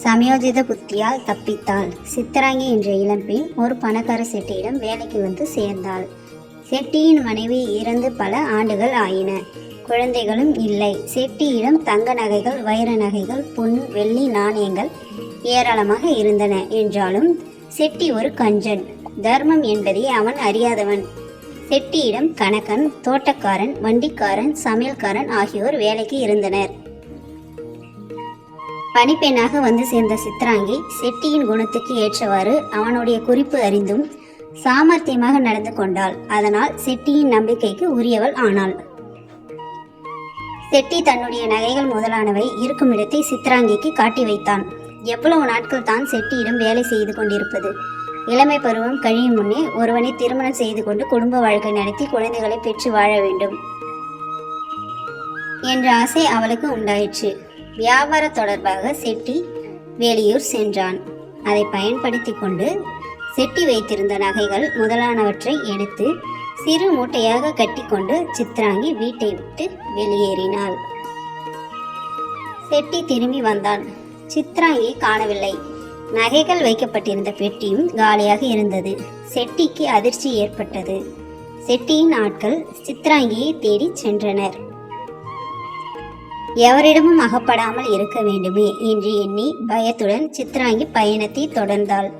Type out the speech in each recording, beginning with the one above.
சமயோஜித புத்தியால் தப்பித்தாள். சித்தராங்கி என்ற இளம்பெண் ஒரு பணக்கார செட்டியிடம் வேலைக்கு வந்து சேர்ந்தாள். செட்டியின் மனைவி இறந்து பல ஆண்டுகள் ஆயின. குழந்தைகளும் இல்லை. செட்டியிடம் தங்க நகைகள் வைர நகைகள் பொன் வெள்ளி நாணயங்கள் ஏராளமாக இருந்தன என்றாலும் செட்டி ஒரு கஞ்சன். தர்மம் என்பதை அவன் அறியாதவன். செட்டியிடம் கணக்கன் தோட்டக்காரன் வண்டிக்காரன் சமையல்காரன் ஆகியோர் வேலைக்கு இருந்தனர். பணிப்பெண்ணாக வந்து சேர்ந்த சித்ராங்கி செட்டியின் குணத்துக்கு ஏற்றவாறு அவனுடைய குறிப்பு அறிந்தும் சாமர்த்தியமாக நடந்து கொண்டாள். அதனால் செட்டியின் நம்பிக்கைக்கு உரியவள் ஆனாள். செட்டி தன்னுடைய நகைகள் முதலானவை இருக்கும் இடத்தை சித்ராங்கிக்கு காட்டி வைத்தான். எவ்வளவு நாட்கள் தான் செட்டியிடம் வேலை செய்து கொண்டிருப்பது? இளமை பருவம் கழியும் முன்னே ஒருவனை திருமணம் செய்து கொண்டு குடும்ப வாழ்க்கை நடத்தி குழந்தைகளை பெற்று வாழ வேண்டும். என்ற ஆசை அவளுக்கு உண்டாயிற்று. வியாபார தொடர்பாக செட்டி வேலியூர் சென்றான். அதை பயன்படுத்தி கொண்டு செட்டி வைத்திருந்த நகைகள் முதலானவற்றை எடுத்து சிறு மூட்டையாக கட்டிக்கொண்டு சித்ராங்கி வீட்டை விட்டு வெளியேறினாள். செட்டி திரும்பி வந்தான். சித்ராங்கி காணவில்லை. நகைகள் வைக்கப்பட்டிருந்த பெட்டியும் காலியாக இருந்தது. செட்டிக்கு அதிர்ச்சி ஏற்பட்டது. செட்டியின் ஆட்கள் சித்ராங்கியை தேடி சென்றனர். எவரிடமும் அகப்படாமல் இருக்க வேண்டுமே என்று எண்ணி பயத்துடன் சித்ராங்கி பயணத்தை தொடர்ந்தாள்.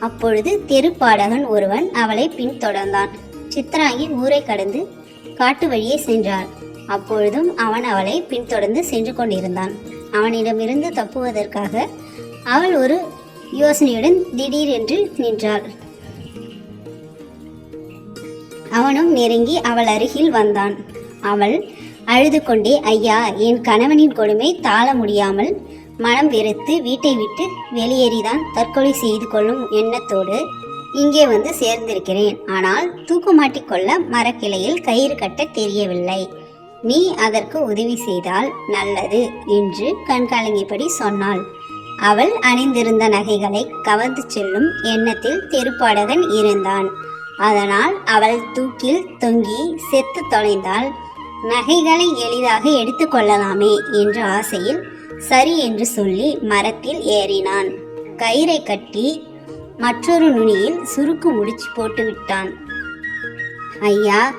அப்பொழுது தெருப்பாடகன் ஒருவன் அவளை பின்தொடர்ந்தான் சித்ராங்கி ஊரை கடந்து காட்டு வழியே சென்றாள். அப்பொழுதும் அவன் அவளை பின்தொடர்ந்து சென்று கொண்டிருந்தான். அவனிடமிருந்து தப்புவதற்காக அவள் ஒரு யோசனையுடன் திடீரென்று நின்றாள். அவனும் நெருங்கி அவள் அருகில் வந்தான். அவள் அழுது கொண்டே ஐயா என் கணவனின் கொடுமை தாழ முடியாமல் மனம் வெறுத்து வீட்டை விட்டு வெளியேறிதான் தற்கொலை செய்து கொள்ளும் எண்ணத்தோடு இங்கே வந்து சேர்ந்திருக்கிறேன். ஆனால் தூக்கு மாட்டிக்கொள்ள மரக்கிளையில் கயிறு கட்ட தெரியவில்லை. நீ அதற்கு உதவி செய்தால் நல்லது என்று கண்காலங்கிப்படி சொன்னாள். அவள் அணிந்திருந்த நகைகளை கவர்ந்து செல்லும் எண்ணத்தில் தெருப்பாடகன் இருந்தான். அதனால் அவள் தூக்கில் தொங்கி செத்து தொலைந்தால் நகைகளை எளிதாக எடுத்துக்கொள்ளலாமே என்ற ஆசையில் சரி என்று சொல்லி மரத்தில் ஏறினான். கயிறை கட்டி மற்றொரு நுனியில் சுருக்கு முடிச்சு போட்டு விட்டான். ஐயா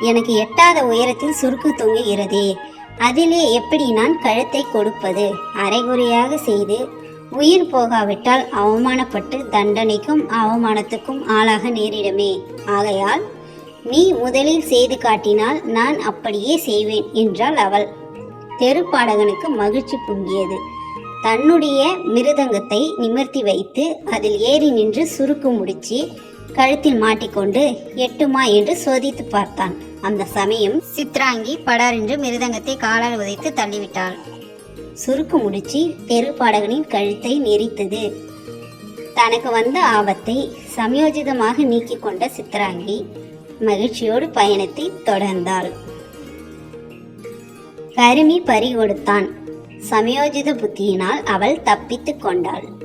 எனக்கு எட்டாத உயரத்தில் சுருக்கு தொங்குகிறதே. அதிலே எப்படி நான் கழுத்தை கொடுப்பது? அரைகுறையாக செய்து உயிர் போகாவிட்டால் அவமானப்பட்டு தண்டனைக்கும் அவமானத்துக்கும் ஆளாக நேரிடுமே. ஆகையால் நீ முதலில் செய்து காட்டினால் நான் அப்படியே செய்வேன் என்றாள் அவள். தெருப்பாடகனுக்கு மகிழ்ச்சி பொங்கியது. தன்னுடைய மிருதங்கத்தை நிமிர்த்தி வைத்து அதில் ஏறி நின்று சுருக்கு முடிச்சு கழுத்தில் மாட்டிக்கொண்டு எட்டுமா என்று சோதித்து பார்த்தான். அந்த சமயம் சித்ராங்கி படாரென்று மிருதங்கத்தை காலால் உதைத்து தள்ளிவிட்டாள். சுருக்கு முடிச்சு தெருப்பாடகனின் கழுத்தை நெரித்தது. தனக்கு வந்த ஆபத்தை சமயோஜிதமாக நீக்கிக் கொண்ட சித்ராங்கி மகிழ்ச்சியோடு பயணத்தை தொடர்ந்தாள். கருமி பறி கொடுத்தான். சமயோஜித புத்தியினால் அவள் தப்பித்துக் கொண்டாள்.